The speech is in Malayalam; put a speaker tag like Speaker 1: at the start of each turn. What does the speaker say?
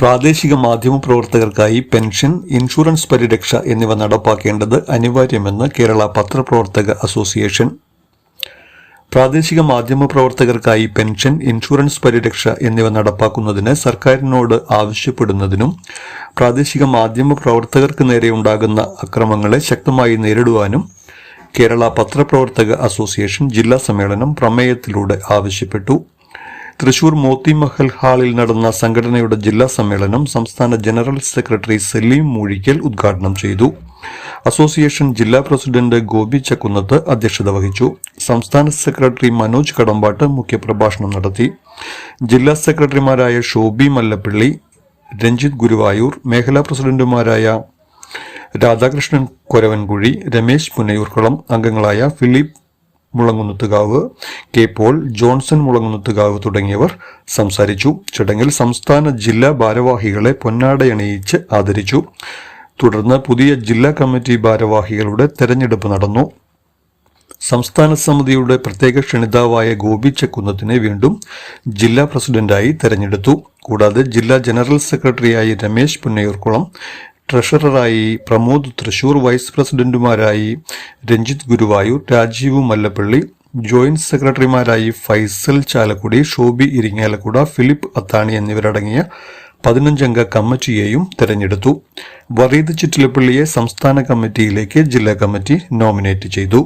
Speaker 1: പ്രാദേശിക മാധ്യമ പ്രവർത്തകർക്കായി പെൻഷൻ ഇൻഷുറൻസ് പരിരക്ഷ എന്നിവ നടപ്പാക്കേണ്ടത് അനിവാര്യമെന്ന് കേരള പത്രപ്രവർത്തക അസോസിയേഷൻ. പ്രാദേശിക മാധ്യമ പ്രവർത്തകർക്കായി പെൻഷൻ ഇൻഷുറൻസ് പരിരക്ഷ എന്നിവ നടപ്പാക്കുന്നതിന് സർക്കാരിനോട് ആവശ്യപ്പെടുന്നതിനും പ്രാദേശിക മാധ്യമ പ്രവർത്തകർക്ക് നേരെ ഉണ്ടാകുന്ന അക്രമങ്ങളെ ശക്തമായി നേരിടുവാനും കേരള പത്രപ്രവർത്തക അസോസിയേഷൻ ജില്ലാ സമ്മേളനം പ്രമേയത്തിലൂടെ ആവശ്യപ്പെട്ടു. തൃശൂർ മോത്തി മഹൽ ഹാളിൽ നടന്ന സംഘടനയുടെ ജില്ലാ സമ്മേളനം സംസ്ഥാന ജനറൽ സെക്രട്ടറി സലീം മൂഴിക്കൽ ഉദ്ഘാടനം ചെയ്തു. അസോസിയേഷൻ ജില്ലാ പ്രസിഡന്റ് ഗോപി ചക്കുന്നത്ത് അധ്യക്ഷത വഹിച്ചു. സംസ്ഥാന സെക്രട്ടറി മനോജ് കടമ്പാട്ട് മുഖ്യപ്രഭാഷണം നടത്തി. ജില്ലാ സെക്രട്ടറിമാരായ ഷോബി മല്ലപ്പള്ളി രഞ്ജിത് ഗുരുവായൂർ മേഖലാ പ്രസിഡന്റുമാരായ രാധാകൃഷ്ണൻ കൊരവൻകുഴി രമേശ് പുന്നയൂർക്കുളം അംഗങ്ങളായ Philip Mulangunnathukavu K Paul Johnson Mulangunnathukavu തുടങ്ങിയവർ സംസാരിച്ചു. ചടങ്ങിൽ സംസ്ഥാന ജില്ലാ ഭാരവാഹികളെ പൊന്നാടയണിയിച്ച് ആദരിച്ചു. തുടർന്ന് പുതിയ ജില്ലാ കമ്മിറ്റി ഭാരവാഹികളുടെ തെരഞ്ഞെടുപ്പ് നടന്നു. സംസ്ഥാന സമിതിയുടെ പ്രത്യേക ക്ഷണിതാവായ ഗോപി ചെക്കുന്നത്തിനെ വീണ്ടും ജില്ലാ പ്രസിഡന്റായി തെരഞ്ഞെടുത്തു. കൂടാതെ ജില്ലാ ജനറൽ സെക്രട്ടറിയായി രമേശ് പുന്നയൂർക്കുളം ട്രഷററായി പ്രമോദ് തൃശൂർ വൈസ് പ്രസിഡന്റുമാരായി രഞ്ജിത്ത് ഗുരുവായൂർ രാജീവ് മല്ലപ്പള്ളി ജോയിന്റ് സെക്രട്ടറിമാരായി ഫൈസൽ ചാലക്കുടി ഷോബി ഇരിങ്ങാലക്കുട ഫിലിപ്പ് അത്താണി എന്നിവരടങ്ങിയ പതിനഞ്ചംഗ കമ്മിറ്റിയെയും തെരഞ്ഞെടുത്തു. വറീദ് ചിറ്റിലപ്പള്ളിയെ സംസ്ഥാന കമ്മിറ്റിയിലേക്ക് ജില്ലാ കമ്മിറ്റി നോമിനേറ്റ് ചെയ്തു.